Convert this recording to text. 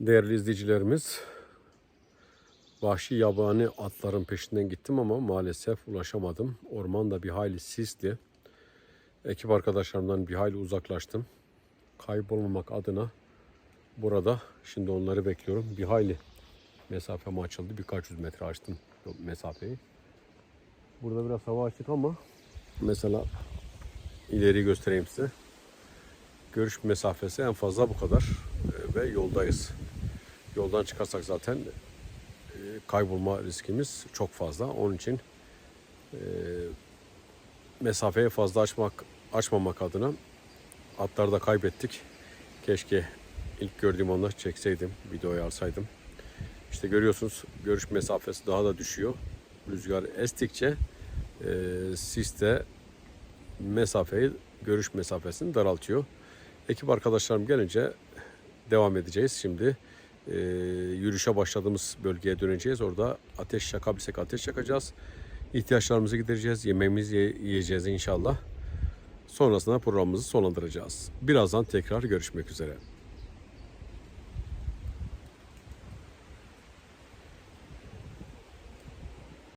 Değerli izleyicilerimiz, vahşi yabani atların peşinden gittim ama maalesef ulaşamadım. Orman da bir hayli sisli. Ekip arkadaşlarımdan bir hayli uzaklaştım. Kaybolmamak adına burada şimdi onları bekliyorum. Bir hayli mesafem açıldı. Birkaç yüz metre açtım mesafeyi. Burada biraz hava açık ama mesela ileri göstereyim size. Görüş mesafesi en fazla bu kadar Ee, ve yoldayız. Yoldan çıkarsak zaten e, kaybolma riskimiz çok fazla. Onun için e, mesafeyi fazla açmak açmamak adına atları da kaybettik. Keşke ilk gördüğüm onları çekseydim, videoya alsaydım. İşte görüyorsunuz görüş mesafesi daha da düşüyor. Rüzgar estikçe e, sis de mesafeyi, görüş mesafesini daraltıyor. Ekip arkadaşlarım gelince devam edeceğiz. Şimdi e, yürüyüşe başladığımız bölgeye döneceğiz. Orada ateş yakabilsek ateş yakacağız. İhtiyaçlarımızı gidereceğiz. Yemeğimizi ye- yiyeceğiz inşallah. Sonrasında programımızı sonlandıracağız. Birazdan tekrar görüşmek üzere.